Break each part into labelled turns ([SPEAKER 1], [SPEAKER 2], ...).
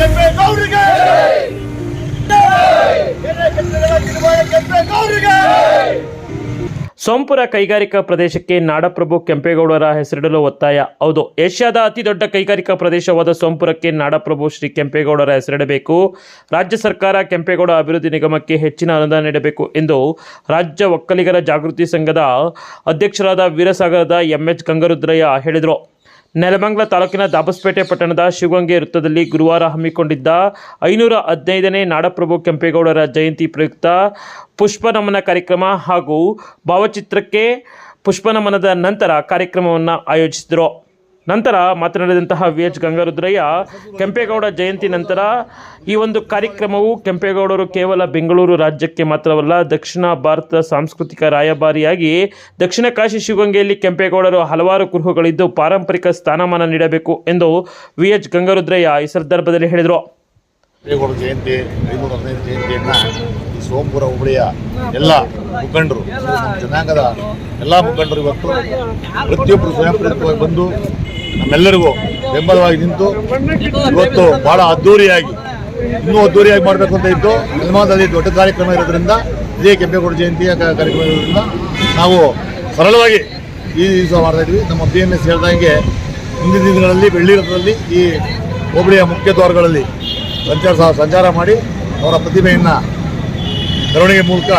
[SPEAKER 1] ಕೆಂಪೇಗೌಡರಿಗೆ ಕೆಂಪೇಗೌಡರಿಗೆ ಸೋಂಪುರ ಕೈಗಾರಿಕಾ ಪ್ರದೇಶಕ್ಕೆ ನಾಡಪ್ರಭು ಕೆಂಪೇಗೌಡರ ಹೆಸರಿಡಲು ಒತ್ತಾಯ. ಹೌದು, ಏಷ್ಯಾದ ಅತಿ ದೊಡ್ಡ ಕೈಗಾರಿಕಾ ಪ್ರದೇಶವಾದ ಸೋಂಪುರಕ್ಕೆ ನಾಡಪ್ರಭು ಶ್ರೀ ಕೆಂಪೇಗೌಡರ ಹೆಸರಿಡಬೇಕು. ರಾಜ್ಯ ಸರ್ಕಾರ ಕೆಂಪೇಗೌಡ ಅಭಿವೃದ್ಧಿ ನಿಗಮಕ್ಕೆ ಹೆಚ್ಚಿನ ಅನುದಾನ ನೀಡಬೇಕು ಎಂದು ರಾಜ್ಯ ಒಕ್ಕಲಿಗರ ಜಾಗೃತಿ ಸಂಘದ ಅಧ್ಯಕ್ಷರಾದ ವೀರಸಾಗರದ ಎಂ ಎಚ್ ಗಂಗರುದ್ರಯ್ಯ ಹೇಳಿದರು. ನೆಲಮಂಗಲ ತಾಲೂಕಿನ ದಾಬಸ್ಪೇಟೆ ಪಟ್ಟಣದ ಶಿವಗಂಗೆ ವೃತ್ತದಲ್ಲಿ ಗುರುವಾರ ಹಮ್ಮಿಕೊಂಡಿದ್ದ ಐನೂರ ಹದಿನೈದನೇ ನಾಡಪ್ರಭು ಕೆಂಪೇಗೌಡರ ಜಯಂತಿ ಪ್ರಯುಕ್ತ ಪುಷ್ಪನಮನ ಕಾರ್ಯಕ್ರಮ ಹಾಗೂ ಭಾವಚಿತ್ರಕ್ಕೆ ಪುಷ್ಪನಮನದ ನಂತರ ಕಾರ್ಯಕ್ರಮವನ್ನು ಆಯೋಜಿಸಿದರು. ನಂತರ ಮಾತನಾಡಿದಂತಹ ವಿ ಎಚ್ ಗಂಗಾರುದ್ರಯ್ಯ ಕೆಂಪೇಗೌಡ ಜಯಂತಿ ನಂತರ ಈ ಒಂದು ಕಾರ್ಯಕ್ರಮವು ಕೆಂಪೇಗೌಡರು ಕೇವಲ ಬೆಂಗಳೂರು ರಾಜ್ಯಕ್ಕೆ ಮಾತ್ರವಲ್ಲ, ದಕ್ಷಿಣ ಭಾರತ ಸಾಂಸ್ಕೃತಿಕ ರಾಯಭಾರಿಯಾಗಿ ದಕ್ಷಿಣ ಕಾಶಿ ಶಿವಗಂಗೆಯಲ್ಲಿ ಕೆಂಪೇಗೌಡರು ಹಲವಾರು ಕುರುಹುಗಳಿದ್ದು ಪಾರಂಪರಿಕ ಸ್ಥಾನಮಾನ ನೀಡಬೇಕು ಎಂದು ವಿ ಎಚ್ ಗಂಗಾರುದ್ರಯ್ಯ ಈ ಸಂದರ್ಭದಲ್ಲಿ ಹೇಳಿದರು.
[SPEAKER 2] ಸೋಮಪುರ ಹೋಬಳಿಯ ಎಲ್ಲ ಮುಖಂಡರು, ಜನಾಂಗದ ಎಲ್ಲ ಮುಖಂಡರು ಇವತ್ತು ಪ್ರತಿಯೊಬ್ಬರು ಸ್ವಯಂ ಪ್ರೇರಿತವಾಗಿ ಬಂದು ನಮ್ಮೆಲ್ಲರಿಗೂ ಬೆಂಬಲವಾಗಿ ನಿಂತು ಇವತ್ತು ಬಹಳ ಅದ್ದೂರಿಯಾಗಿ, ಇನ್ನೂ ಅದ್ದೂರಿಯಾಗಿ ಮಾಡಬೇಕು ಅಂತ ಇದ್ದು, ಹನುಮಾನದಲ್ಲಿ ದೊಡ್ಡ ಕಾರ್ಯಕ್ರಮ ಇರೋದ್ರಿಂದ, ಇದೇ ಕೆಂಪೇಗೌಡ ಜಯಂತಿಯ ಕಾರ್ಯಕ್ರಮ ಇರೋದ್ರಿಂದ ನಾವು ಸರಳವಾಗಿ ಈ ದಿವಸ ಮಾಡ್ತಾ ಇದ್ವಿ. ನಮ್ಮ ಬಿ ಎಂ ಎಸ್ ಹೇಳ್ದಂಗೆ ಮುಂದಿನ ದಿನಗಳಲ್ಲಿ, ಬೆಳ್ಳಿ ರಥದಲ್ಲಿ ಈ ಹೋಬಳಿಯ ಮುಖ್ಯ ದ್ವಾರಗಳಲ್ಲಿ ಸಂಚಾರ ಸಂಚಾರ ಮಾಡಿ ಅವರ ಪ್ರತಿಭೆಯನ್ನು ಮೆರವಣಿಗೆ ಮೂಲಕ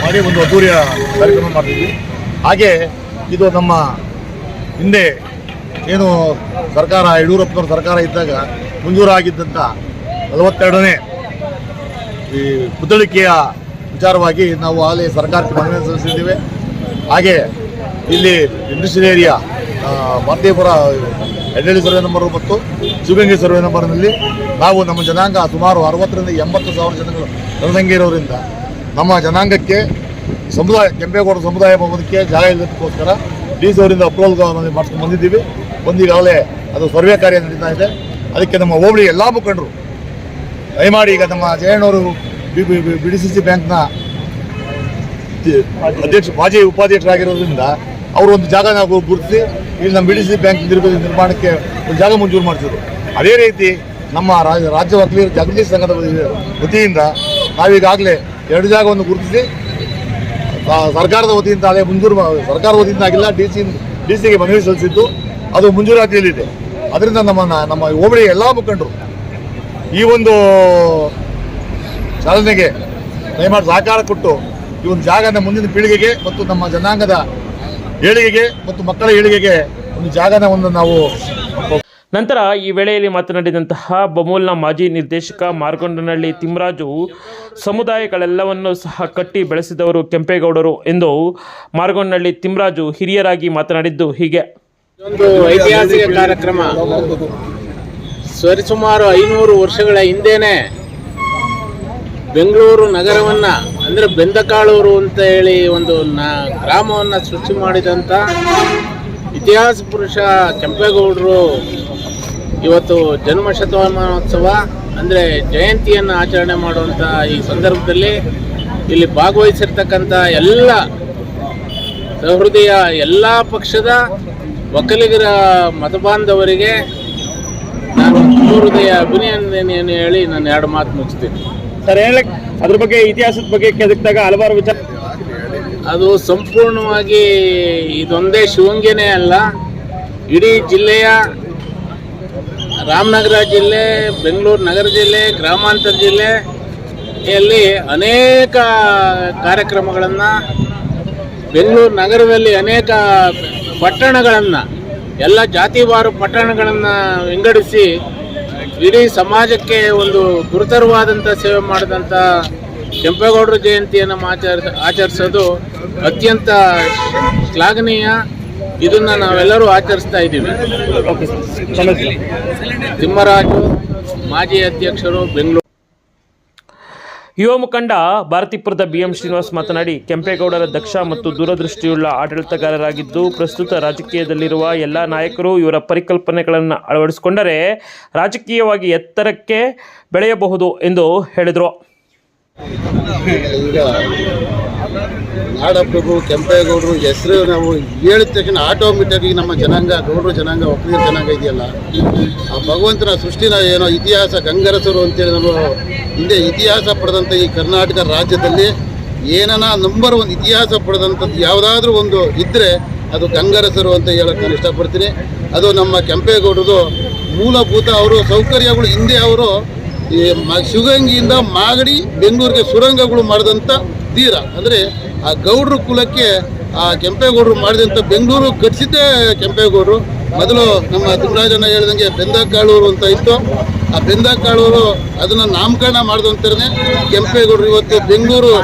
[SPEAKER 2] ಮಾಡಿ ಒಂದು ಅದ್ದೂರಿಯ ಕಾರ್ಯಕ್ರಮ ಮಾಡ್ತೀವಿ ಹಾಗೆ ಇದು ನಮ್ಮ ಹಿಂದೆ ಏನು ಸರ್ಕಾರ, ಯಡಿಯೂರಪ್ಪನವ್ರ ಸರ್ಕಾರ ಇದ್ದಾಗ ಮಂಜೂರಾಗಿದ್ದಂಥ ನಲವತ್ತೆರಡನೇ ಈ ಪುತ್ಥಳಿಕೆಯ ವಿಚಾರವಾಗಿ ನಾವು ಅಲ್ಲಿ ಸರ್ಕಾರಕ್ಕೆ ಮನವಿ ಸಲ್ಲಿಸಿದ್ದೇವೆ. ಹಾಗೆ ಇಲ್ಲಿ industrial area Mardepura Eddalli survey number ಮತ್ತು ಶಿವಗಂಗೆ ಸರ್ವೆ ನಂಬರ್ನಲ್ಲಿ ನಾವು ನಮ್ಮ ಜನಾಂಗ ಸುಮಾರು ಅರವತ್ತರಿಂದ ಎಂಬತ್ತು ಸಾವಿರ ಜನಗಳು ಜನಸಂಖ್ಯೆ ಇರೋದ್ರಿಂದ ನಮ್ಮ ಜನಾಂಗಕ್ಕೆ ಸಮುದಾಯ, ಕೆಂಪೇಗೌಡ ಸಮುದಾಯ ಭವನಕ್ಕೆ ಜಾಗ ಇಲ್ಲದಕ್ಕೋಸ್ಕರ ಡಿ ಸಿ ಅವರಿಂದ ಅಪ್ರೂವಲ್ ಮಾಡ್ಸ್ಕೊಂಡು ಬಂದಿದ್ದೀವಿ. ಬಂದೀಗಾಗಲೇ ಅದು ಸರ್ವೆ ಕಾರ್ಯ ನಡೀತಾ ಇದೆ. ಅದಕ್ಕೆ ನಮ್ಮ ಹೋಬಳಿ ಎಲ್ಲ ಮುಖಂಡರು, ದಯಮಾಡಿ ಈಗ ನಮ್ಮ ಜಯಣ್ಣವರು B B D C C ಬ್ಯಾಂಕ್ನ ಅಧ್ಯಕ್ಷ, ಮಾಜಿ ಉಪಾಧ್ಯಕ್ಷರಾಗಿರೋದ್ರಿಂದ ಅವರು ಒಂದು ಜಾಗ ನಾವು ಗುರುತಿಸಿ ಇಲ್ಲಿ ನಮ್ಮ ಬಿ ಡಿ ಸಿ ಬ್ಯಾಂಕ್ ನಿರ್ಮ- ನಿರ್ಮಾಣಕ್ಕೆ ಒಂದು ಜಾಗ ಮಂಜೂರು ಮಾಡಿಸಿದ್ರು. ಅದೇ ರೀತಿ ನಮ್ಮ ರಾಜ್ಯ ವಕೀಲರು ಜಾಗೃತಿ ಸಂಘದ ವತಿ- ವತಿಯಿಂದ ನಾವೀಗಾಗಲೇ ಎರಡು ಜಾಗವನ್ನು ಗುರುತಿಸಿ ಸರ್ಕಾರದ ವತಿಯಿಂದ ಅದೇ ಮಂಜೂರು ಸರ್ಕಾರದ ವತಿಯಿಂದ ಆಗಿಲ್ಲ, ಡಿ ಸಿ ಡಿ ಸಿಗೆ ಮನವಿ ಸಲ್ಲಿಸಿದ್ದು, ಅದು ಮಂಜೂರಾತಿಯಲ್ಲಿದೆ. ಅದರಿಂದ ನಮ್ಮ ನಮ್ಮ ಹೋಬಳಿ ಎಲ್ಲ ಮುಖಂಡರು ಈ ಒಂದು ಚಾಲನೆಗೆ ದಯಮಾಡಿ ಸಹಕಾರ ಕೊಟ್ಟು ಈ ಒಂದು ಜಾಗನ ಮುಂದಿನ ಪೀಳಿಗೆಗೆ ಮತ್ತು ನಮ್ಮ ಜನಾಂಗದ ಏಳಿಗೆಗೆ ಮತ್ತು ಮಕ್ಕಳ ಏಳಿಗೆಗೆ ಒಂದು ಜಾಗನ ಒಂದು ನಾವು
[SPEAKER 1] ನಂತರ ಈ ವೇಳೆಯಲ್ಲಿ ಮಾತನಾಡಿದಂತಹ ಬಮೂಲ್ನ ಮಾಜಿ ನಿರ್ದೇಶಕ ಮಾರ್ಗೊಂಡನಹಳ್ಳಿ ತಿಮ್ಮರಾಜು ಸಮುದಾಯಗಳೆಲ್ಲವನ್ನು ಸಹ ಕಟ್ಟಿ ಬೆಳೆಸಿದವರು ಕೆಂಪೇಗೌಡರು ಎಂದು ಮಾರ್ಗೊಂಡನಹಳ್ಳಿ ತಿಮ್ಮರಾಜು ಹಿರಿಯರಾಗಿ ಮಾತನಾಡಿದ್ದು ಹೀಗೆ.
[SPEAKER 3] ಒಂದು ಐತಿಹಾಸಿಕ ಕಾರ್ಯಕ್ರಮ. ಸರಿಸುಮಾರು ಐನೂರು ವರ್ಷಗಳ ಹಿಂದೆನೆ ಬೆಂಗಳೂರು ನಗರವನ್ನ, ಅಂದ್ರೆ ಬೆಂದಕಾಳೂರು ಅಂತ ಹೇಳಿ ಒಂದು ಗ್ರಾಮವನ್ನ ಗ್ರಾಮವನ್ನು ಸೃಷ್ಟಿ ಮಾಡಿದಂಥ ಇತಿಹಾಸ ಪುರುಷ ಕೆಂಪೇಗೌಡರು ಇವತ್ತು ಜನ್ಮ ಶತಮಾನೋತ್ಸವ ಅಂದರೆ ಜಯಂತಿಯನ್ನು ಆಚರಣೆ ಮಾಡುವಂಥ ಈ ಸಂದರ್ಭದಲ್ಲಿ ಇಲ್ಲಿ ಭಾಗವಹಿಸಿರ್ತಕ್ಕಂಥ ಎಲ್ಲ ಸಹೃದಯ ಎಲ್ಲ ಪಕ್ಷದ ಒಕ್ಕಲಿಗರ ಮತಬಾಂಧವರಿಗೆ ನಾನು ಹೃದಯ ಅಭಿನಂದನೆಯನ್ನು ಹೇಳಿ ನಾನು ಎರಡು ಮಾತು ಮುಗಿಸ್ತೀನಿ.
[SPEAKER 1] ಸರ್ ಹೇಳಕ್ ಅದ್ರ ಬಗ್ಗೆ ಇತಿಹಾಸದ ಬಗ್ಗೆ ಕೆದಕ್ದಾಗ ಹಲವಾರು ವಿಚಾರ
[SPEAKER 3] ಅದು ಸಂಪೂರ್ಣವಾಗಿ ಇದೊಂದೇ ಶಿವಂಗೆನೇ ಅಲ್ಲ ಇಡೀ ಜಿಲ್ಲೆಯ ರಾಮನಗರ ಜಿಲ್ಲೆ, ಬೆಂಗಳೂರು ನಗರ ಜಿಲ್ಲೆ, ಗ್ರಾಮಾಂತರ ಜಿಲ್ಲೆಯಲ್ಲಿ ಅನೇಕ ಕಾರ್ಯಕ್ರಮಗಳನ್ನು, ಬೆಂಗಳೂರು ನಗರದಲ್ಲಿ ಅನೇಕ ಪಟ್ಟಣಗಳನ್ನು, ಎಲ್ಲ ಜಾತಿವಾರು ಪಟ್ಟಣಗಳನ್ನು ವಿಂಗಡಿಸಿ, ಇಡೀ ಸಮಾಜಕ್ಕೆ ಒಂದು ಗುರುತರವಾದಂಥ ಸೇವೆ ಮಾಡಿದಂಥ ಕೆಂಪೇಗೌಡರ ಜಯಂತಿಯನ್ನು ಆಚರಿಸ, ಆಚರಿಸೋದು ಅತ್ಯಂತ ಶ್ಲಾಘನೀಯ. ಇದನ್ನು ನಾವೆಲ್ಲರೂ ಆಚರಿಸ್ತಾ ಇದ್ದೀವಿ. ತಿಮ್ಮರಾಜು ಮಾಜಿ ಅಧ್ಯಕ್ಷರು ಬೆಂಗಳೂರು.
[SPEAKER 1] ಯುವ ಮುಖಂಡ ಭಾರತೀಪುರದ ಬಿ ಎಂ ಶ್ರೀನಿವಾಸ್ ಮಾತನಾಡಿ ಕೆಂಪೇಗೌಡರ ದಕ್ಷ ಮತ್ತು ದೂರದೃಷ್ಟಿಯುಳ್ಳ ಆಡಳಿತಗಾರರಾಗಿದ್ದು ಪ್ರಸ್ತುತ ರಾಜಕೀಯದಲ್ಲಿರುವ ಎಲ್ಲ ನಾಯಕರು ಇವರ ಪರಿಕಲ್ಪನೆಗಳನ್ನು ಅಳವಡಿಸಿಕೊಂಡರೆ ರಾಜಕೀಯವಾಗಿ ಎತ್ತರಕ್ಕೆ ಬೆಳೆಯಬಹುದು ಎಂದು ಹೇಳಿದರು.
[SPEAKER 4] ಈಗ ನಾಡಪ್ರಭು, ಕೆಂಪೇಗೌಡರು, ಹೆಸರು ನಾವು ಹೇಳಿದ ತಕ್ಷಣ ಆಟೋಮೆಟಿಕ್ ನಮ್ಮ ಜನಾಂಗ, ಗೌಡರು ಜನಾಂಗ ಒಕ್ಕಲಿಗ ಜನಾಂಗ ಇದೆಯಲ್ಲ? ಆ ಭಗವಂತನ ಸೃಷ್ಟಿನ ಏನೋ ಇತಿಹಾಸ, ಗಂಗರಸರು ಅಂತೇಳಿ ನಾವು ಹಿಂದೆ ಇತಿಹಾಸ ಪಡೆದಂಥ ಈ ಕರ್ನಾಟಕ ರಾಜ್ಯದಲ್ಲಿ ಏನನ ನಂಬರ್ ಒಂದು ಇತಿಹಾಸ ಪಡೆದಂಥದ್ದು ಯಾವುದಾದ್ರೂ ಒಂದು ಇದ್ದರೆ ಅದು ಗಂಗರಸರು ಅಂತ ಹೇಳಕ್ಕೆ ನಾನು ಇಷ್ಟಪಡ್ತೀನಿ. ಅದು ನಮ್ಮ ಕೆಂಪೇಗೌಡರದು ಮೂಲಭೂತ ಅವರು, ಸೌಕರ್ಯಗಳು ಹಿಂದೆ ಅವರು ಈ ಶಿವಗಂಗಿಯಿಂದ ಮಾಗಡಿ, ಬೆಂಗಳೂರಿಗೆ ಸುರಂಗಗಳು ಮಾಡಿದಂಥ ತೀರ. ಅಂದರೆ ಆ ಗೌಡ್ರ ಕುಲಕ್ಕೆ ಆ ಕೆಂಪೇಗೌಡರು ಮಾಡಿದಂಥ ಬೆಂಗಳೂರು ಕಟ್ಟಿಸಿದ್ದೇ ಕೆಂಪೇಗೌಡರು. ಮೊದಲು ನಮ್ಮ ತಿಮ್ಮರಾಜಣ್ಣ ಹೇಳ್ದಂಗೆ ಬೆಂದಕಾಳೂರು ಅಂತ ಇತ್ತು. ಆ ಬೆಂದಕಾಳೂರು ಅದನ್ನು ನಾಮಕರಣ ಮಾಡಿದಂತರೇ ಕೆಂಪೇಗೌಡರು. ಇವತ್ತು ಬೆಂಗಳೂರು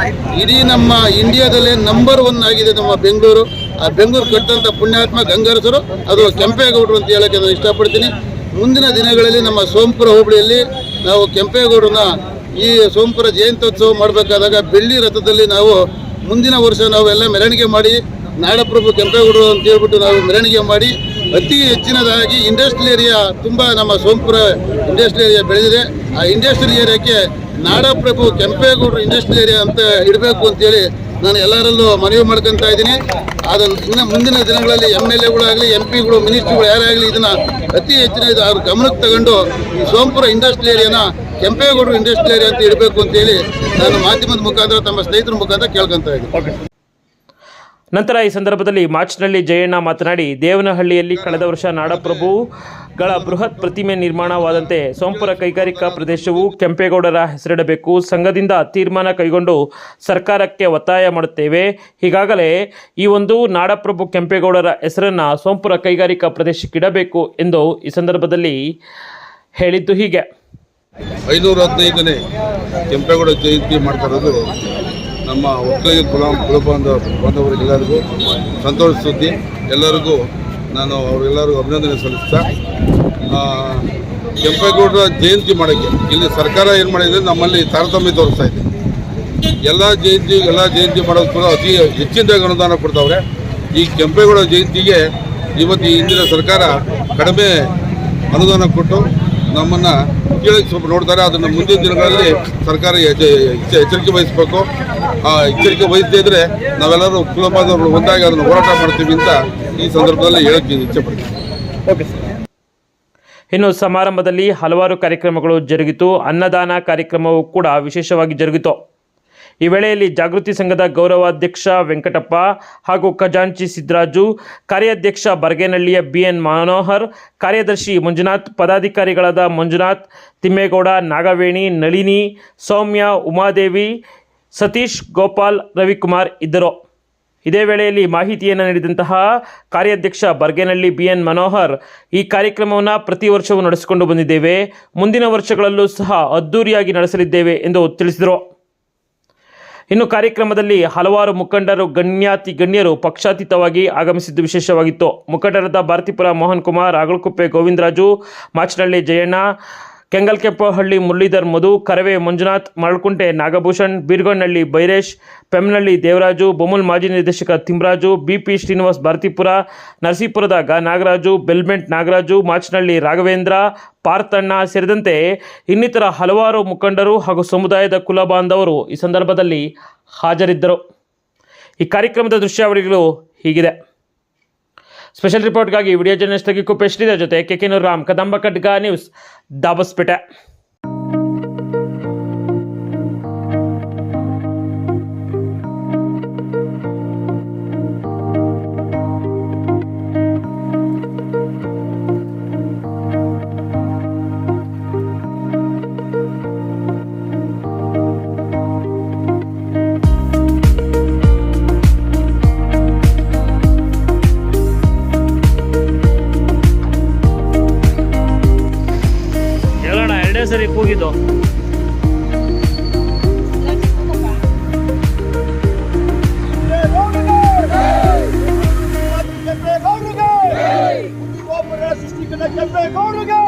[SPEAKER 4] ಇಡೀ ನಮ್ಮ ಇಂಡಿಯಾದಲ್ಲೇ ನಂಬರ್ ಒನ್ ಆಗಿದೆ ನಮ್ಮ ಬೆಂಗಳೂರು. ಆ ಬೆಂಗಳೂರು ಕಟ್ಟಂಥ ಪುಣ್ಯಾತ್ಮ ಗಂಗರಸರು ಅದು ಕೆಂಪೇಗೌಡರು ಅಂತ ಹೇಳಕ್ಕೆ ನಾನು ಇಷ್ಟಪಡ್ತೀನಿ. ಮುಂದಿನ ದಿನಗಳಲ್ಲಿ ನಮ್ಮ ಸೋಮಪುರ ಹೋಬಳಿಯಲ್ಲಿ ನಾವು ಕೆಂಪೇಗೌಡರನ್ನ ಈ ಸೋಮಪುರ ಜಯಂತ್ಯೋತ್ಸವ ಮಾಡಬೇಕಾದಾಗ ಬೆಳ್ಳಿ ರಥದಲ್ಲಿ ನಾವು ಮುಂದಿನ ವರ್ಷ ನಾವೆಲ್ಲ ಮೆರವಣಿಗೆ ಮಾಡಿ ನಾಡಪ್ರಭು ಕೆಂಪೇಗೌಡರು ಅಂತ ಹೇಳ್ಬಿಟ್ಟು ನಾವು ಮೆರವಣಿಗೆ ಮಾಡಿ ಅತಿ ಹೆಚ್ಚಿನದಾಗಿ ಇಂಡಸ್ಟ್ರಿಯಲ್ ಏರಿಯಾ ತುಂಬ ನಮ್ಮ ಸೋಮಪುರ ಇಂಡಸ್ಟ್ರಿಯಲ್ ಏರಿಯಾ ಬೆಳೆದಿದೆ. ಆ ಇಂಡಸ್ಟ್ರಿಯಲ್ ಏರಿಯಾಕ್ಕೆ ನಾಡಪ್ರಭು ಕೆಂಪೇಗೌಡರು ಇಂಡಸ್ಟ್ರಿಯಲ್ ಏರಿಯಾ ಅಂತ ಇಡಬೇಕು ಅಂತೇಳಿ ನಾನು ಎಲ್ಲರಲ್ಲೂ ಮನವಿ ಮಾಡ್ಕೊತಾ ಇದ್ದೀನಿ. ಅದನ್ನು ಇನ್ನು ಮುಂದಿನ ದಿನಗಳಲ್ಲಿ ಎಂ ಎಲ್ ಎಗಳಾಗಲಿ ಎಂ ಪಿಗಳು, ಮಿನಿಸ್ಟ್ರಿಗಳು ಯಾರೇ ಆಗಲಿ ಇದನ್ನ ಅತಿ ಹೆಚ್ಚಿನ ಇದು ಅವ್ರ ಗಮನಕ್ಕೆ ತಗೊಂಡು ಈ ಸೋಂಪುರ ಇಂಡಸ್ಟ್ರಿ ಏರಿಯಾನ ಕೆಂಪೇಗೌಡರು ಇಂಡಸ್ಟ್ರಿ ಅಂತ ಇಡಬೇಕು ಅಂತೇಳಿ ನಾನು ಮಾಧ್ಯಮದ ಮುಖಾಂತರ ತಮ್ಮ ಸ್ನೇಹಿತರ ಮುಖಾಂತರ ಕೇಳ್ಕೊಂತ ಇದ್ದೀನಿ.
[SPEAKER 1] ನಂತರ ಈ ಸಂದರ್ಭದಲ್ಲಿ ಮಾರ್ಚ್ನಲ್ಲಿ ಜಯಣ್ಣ ಮಾತನಾಡಿ ದೇವನಹಳ್ಳಿಯಲ್ಲಿ ಕಳೆದ ವರ್ಷ ನಾಡಪ್ರಭುಗಳ ಬೃಹತ್ ಪ್ರತಿಮೆ ನಿರ್ಮಾಣವಾದಂತೆ ಸೋಂಪುರ ಕೈಗಾರಿಕಾ ಪ್ರದೇಶವು ಕೆಂಪೇಗೌಡರ ಹೆಸರಿಡಬೇಕು. ಸಂಘದಿಂದ ತೀರ್ಮಾನ ಕೈಗೊಂಡು ಸರ್ಕಾರಕ್ಕೆ ಒತ್ತಾಯ ಮಾಡುತ್ತೇವೆ. ಈಗಾಗಲೇ ಈ ಒಂದು ನಾಡಪ್ರಭು ಕೆಂಪೇಗೌಡರ ಹೆಸರನ್ನು ಸೋಂಪುರ ಕೈಗಾರಿಕಾ ಪ್ರದೇಶಕ್ಕಿಡಬೇಕು ಎಂದು ಈ ಸಂದರ್ಭದಲ್ಲಿ ಹೇಳಿದ್ದು ಹೀಗೆ.
[SPEAKER 5] ಐನೂರ ಹದಿನೈದನೇ ಕೆಂಪೇಗೌಡ ಜಯಂತಿ ಮಾಡ್ತಾ ಇರೋದು ನಮ್ಮ ಒಕ್ಕಲಿಗ ಗುಲಾಮ್ ಕುಲ ಬಾಂಧವ ಬಾಂಧವರಿಗೆಲ್ಲರಿಗೂ ಸಂತೋಷ ಸುದ್ದಿ. ಎಲ್ಲರಿಗೂ ನಾನು ಅವರೆಲ್ಲರಿಗೂ ಅಭಿನಂದನೆ ಸಲ್ಲಿಸ್ತಾ ಕೆಂಪೇಗೌಡರ ಜಯಂತಿ ಮಾಡೋಕ್ಕೆ ಇಲ್ಲಿ ಸರ್ಕಾರ ಏನು ಮಾಡಿದೆ ನಮ್ಮಲ್ಲಿ ತಾರತಮ್ಯ ತೋರಿಸ್ತಾ ಇದೆ. ಎಲ್ಲ ಜಯಂತಿ ಎಲ್ಲ ಜಯಂತಿ ಮಾಡೋದು ಕೂಡ ಅತಿ ಹೆಚ್ಚಿನದಾಗಿ ಅನುದಾನ ಕೊಡ್ತಾವ್ರೆ. ಈ ಕೆಂಪೇಗೌಡ ಜಯಂತಿಗೆ ಇವತ್ತು ಹಿಂದಿನ ಸರ್ಕಾರ ಕಡಿಮೆ ಅನುದಾನ ಕೊಟ್ಟು ನಮ್ಮನ್ನು ಕೇಳಿ ಸ್ವಲ್ಪ ನೋಡ್ತಾರೆ. ಅದನ್ನು ಮುಂದಿನ ದಿನಗಳಲ್ಲಿ ಸರ್ಕಾರ ಎಚ್ಚ- ಎಚ್ಚ- ಎಚ್ಚರಿಕೆ ವಹಿಸಬೇಕು. ಆ ಎಚ್ಚರಿಕೆ ವಹಿಸದೇ ಇದ್ರೆ ನಾವೆಲ್ಲರೂ ಕುಲಬಾಂಧವರು ಒಂದಾಗಿ ಅದನ್ನು ಹೋರಾಟ ಮಾಡ್ತೀವಿ ಅಂತ ಈ ಸಂದರ್ಭದಲ್ಲಿ ಹೇಳಕ್ಕೆ ಇಚ್ಛೆ ಸರ್.
[SPEAKER 1] ಇನ್ನು ಸಮಾರಂಭದಲ್ಲಿ ಹಲವಾರು ಕಾರ್ಯಕ್ರಮಗಳು ಜರುಗಿತು. ಅನ್ನದಾನ ಕಾರ್ಯಕ್ರಮವು ಕೂಡ ವಿಶೇಷವಾಗಿ ಜರುಗಿತು. ಈ ವೇಳೆಯಲ್ಲಿ ಜಾಗೃತಿ ಸಂಘದ ಗೌರವಾಧ್ಯಕ್ಷ ವೆಂಕಟಪ್ಪ ಹಾಗೂ ಖಜಾಂಚಿ ಸಿದ್ದರಾಜು, ಕಾರ್ಯಾಧ್ಯಕ್ಷ ಬರ್ಗೇನಹಳ್ಳಿಯ ಬಿಎನ್ ಮನೋಹರ್, ಕಾರ್ಯದರ್ಶಿ ಮಂಜುನಾಥ್, ಪದಾಧಿಕಾರಿಗಳಾದ ಮಂಜುನಾಥ್, ತಿಮ್ಮೇಗೌಡ, ನಾಗವೇಣಿ, ನಳಿನಿ, ಸೌಮ್ಯ, ಉಮಾದೇವಿ, ಸತೀಶ್, ಗೋಪಾಲ್, ರವಿಕುಮಾರ್ ಇದ್ದರು. ಇದೇ ವೇಳೆಯಲ್ಲಿ ಮಾಹಿತಿಯನ್ನು ನೀಡಿದಂತಹ ಕಾರ್ಯಾಧ್ಯಕ್ಷ ಬರ್ಗೇನಹಳ್ಳಿ ಬಿ ಎನ್ ಮನೋಹರ್, ಈ ಕಾರ್ಯಕ್ರಮವನ್ನು ಪ್ರತಿ ವರ್ಷವೂ ನಡೆಸಿಕೊಂಡು ಬಂದಿದ್ದೇವೆ. ಮುಂದಿನ ವರ್ಷಗಳಲ್ಲೂ ಸಹ ಅದ್ದೂರಿಯಾಗಿ ನಡೆಸಲಿದ್ದೇವೆ ಎಂದು ತಿಳಿಸಿದರು. ಇನ್ನು ಕಾರ್ಯಕ್ರಮದಲ್ಲಿ ಹಲವಾರು ಮುಖಂಡರು, ಗಣ್ಯಾತಿ, ಗಣ್ಯರು ಪಕ್ಷಾತೀತವಾಗಿ ಆಗಮಿಸಿದ್ದು ವಿಶೇಷವಾಗಿತ್ತು. ಮುಖಂಡರಾದ ಭಾರತೀಪುರ ಮೋಹನ್ ಕುಮಾರ್ ಅಗಳಕುಪ್ಪೆ ಗೋವಿಂದರಾಜು, ಮಾಚನಹಳ್ಳಿ ಜಯಣ್ಣ ಕೆಂಗಲ್ಕೆಪ್ಪಹಳ್ಳಿ ಮುರಳೀಧರ್ ಮಧು, ಕರವೇ ಮಂಜುನಾಥ್ ಮರಳ್ಕುಂಟೆ ನಾಗಭೂಷಣ್ ಬೀರ್ಗಣ್ಣಹಳ್ಳಿ ಬೈರೇಶ್, ಪೆಮ್ನಹಳ್ಳಿ ದೇವರಾಜು ಬೊಮ್ಮಲ್ ಮಾಜಿ ನಿರ್ದೇಶಕ ತಿಮ್ರಾಜು, ಬಿಪಿ ಶ್ರೀನಿವಾಸ್ ಭಾರತೀಪುರ, ನರಸೀಪುರದ ಗ ನಾಗರಾಜು, ಬೆಲ್ಮೆಂಟ್ ನಾಗರಾಜು, ಮಾಚನಹಳ್ಳಿ ರಾಘವೇಂದ್ರ, ಪಾರ್ಥಣ್ಣ ಸೇರಿದಂತೆ ಇನ್ನಿತರ ಹಲವಾರು ಮುಖಂಡರು ಹಾಗೂ ಸಮುದಾಯದ ಕುಲ ಬಾಂಧವರು ಈ ಸಂದರ್ಭದಲ್ಲಿ ಹಾಜರಿದ್ದರು. ಈ ಕಾರ್ಯಕ್ರಮದ ದೃಶ್ಯಾವಳಿಗಳು ಹೀಗಿದೆ. ಸ್ಪೆಷಲ್ ರಿಪೋರ್ಟ್ಗಾಗಿ ವಿಡಿಯೋ ಜರ್ನಲಿಸ್ಟ್ ಕುಪೇಶ್ ಶ್ರೀಧರ್ ಜೊತೆ ಕೆಕೆನೂರು ರಾಮ್ ಕದಂಬ ಖಡ್ಗ ನ್ಯೂಸ್ ದಾಬಸ್ಪೇಟೆ ಸರಿ ಕೂಗಿದ್ದು
[SPEAKER 6] ಕೆಂಪೇಗೌಡರಿಗೆ ಸೃಷ್ಟಿಕನ ಕೆಂಪೇಗೌಡರಿಗೆ